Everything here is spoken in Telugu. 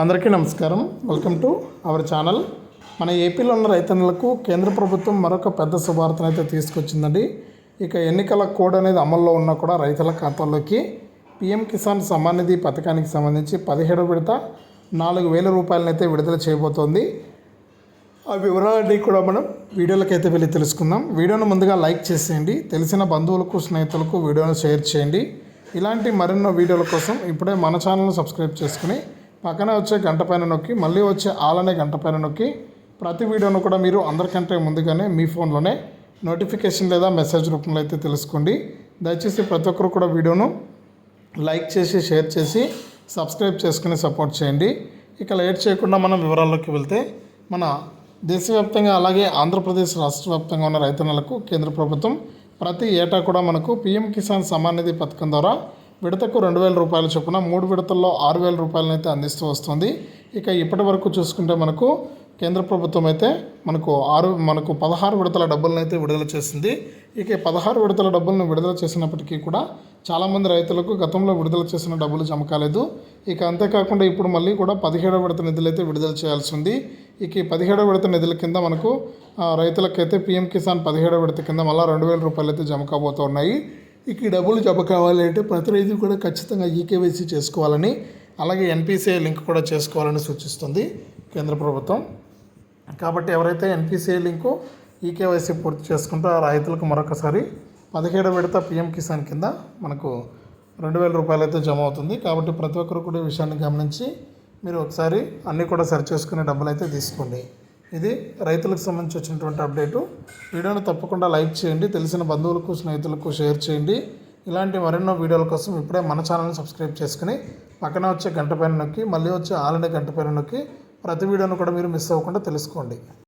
అందరికీ నమస్కారం. వెల్కమ్ టు అవర్ ఛానల్ మన ఏపీలో ఉన్న రైతన్నులకు కేంద్ర ప్రభుత్వం మరొక పెద్ద శుభార్తను అయితే తీసుకొచ్చిందండి. ఇక ఎన్నికల కోడ్ అనేది అమల్లో ఉన్నా కూడా రైతుల ఖాతాల్లోకి పిఎం కిసాన్ సమ్మాన్ నిధి పథకానికి సంబంధించి పదిహేడు విడత నాలుగు వేల రూపాయలనైతే విడుదల చేయబోతోంది. ఆ వివరాలన్నీ కూడా మనం వీడియోలకైతే వెళ్ళి తెలుసుకుందాం. వీడియోను ముందుగా లైక్ చేసేయండి. తెలిసిన బంధువులకు స్నేహితులకు వీడియోను షేర్ చేయండి. ఇలాంటి మరెన్నో వీడియోల కోసం ఇప్పుడే మన ఛానల్ను సబ్స్క్రైబ్ చేసుకుని పక్కనే వచ్చే గంట పైన నొక్కి మళ్ళీ వచ్చే ఆలనే గంట పైన నొక్కి ప్రతి వీడియోను కూడా మీరు అందరికంటే ముందుగానే మీ ఫోన్లోనే నోటిఫికేషన్ లేదా మెసేజ్ రూపంలో అయితే తెలుసుకోండి. దయచేసి ప్రతి ఒక్కరు కూడా వీడియోను లైక్ చేసి షేర్ చేసి సబ్స్క్రైబ్ చేసుకుని సపోర్ట్ చేయండి. ఇక లేట్ చేయకుండా మనం వివరాల్లోకి వెళ్తే మన దేశవ్యాప్తంగా అలాగే ఆంధ్రప్రదేశ్ రాష్ట్ర వ్యాప్తంగా ఉన్న రైతన్నలకు కేంద్ర ప్రభుత్వం ప్రతి ఏటా కూడా మనకు పీఎం కిసాన్ సమాన్ నిధి పథకం ద్వారా విడతకు రెండు వేల రూపాయల చొప్పున మూడు విడతల్లో ఆరు వేల రూపాయలను అయితే అందిస్తూ వస్తుంది. ఇక ఇప్పటి వరకు చూసుకుంటే మనకు కేంద్ర ప్రభుత్వం అయితే మనకు ఆరు మనకు పదహారు విడతల డబ్బులను అయితే విడుదల చేసింది. ఇక పదహారు విడతల డబ్బులను విడుదల చేసినప్పటికీ కూడా చాలామంది రైతులకు గతంలో విడుదల చేసిన డబ్బులు జమ కాలేదు. ఇక అంతేకాకుండా ఇప్పుడు మళ్ళీ కూడా పదిహేడవ విడత నిధులు అయితే విడుదల చేయాల్సి ఉంది. ఇక ఈ పదిహేడవ విడత నిధుల కింద మనకు రైతులకైతే పీఎం కిసాన్ పదిహేడవ విడత కింద మళ్ళీ రెండు వేల రూపాయలు అయితే జమ కాబోతున్నాయి ఇక ఈ డబ్బులు జమ కావాలి అంటే ప్రతి రైతు కూడా ఖచ్చితంగా ఈకేవైసీ చేసుకోవాలని అలాగే ఎన్పిసిఐ లింక్ కూడా చేసుకోవాలని సూచిస్తుంది కేంద్ర ప్రభుత్వం. కాబట్టి ఎవరైతే ఎన్పిసిఐ లింకు ఈకేవైసీ పూర్తి చేసుకుంటే ఆ రైతులకు మరొకసారి పదిహేడు విడత పిఎం కిసాన్ కింద మనకు రెండు వేల రూపాయలు అయితే జమ అవుతుంది. కాబట్టి ప్రతి ఒక్కరు కూడా ఈ విషయాన్ని గమనించి మీరు ఒకసారి అన్నీ కూడా సరి చేసుకునే డబ్బులు అయితే తీసుకోండి. ఇది రైతులకు సంబంధించి వచ్చినటువంటి అప్డేటు. వీడియోని తప్పకుండా లైక్ చేయండి తెలిసిన బంధువులకు స్నేహితులకు షేర్ చేయండి. ఇలాంటి మరెన్నో వీడియోల కోసం ఇప్పుడే మన ఛానల్ని సబ్స్క్రైబ్ చేసుకుని పక్కన వచ్చే గంట పైన నొక్కి మళ్ళీ వచ్చే ఆలనే గంట పైన నొక్కి ప్రతి వీడియోను కూడా మీరు మిస్ అవ్వకుండా తెలుసుకోండి.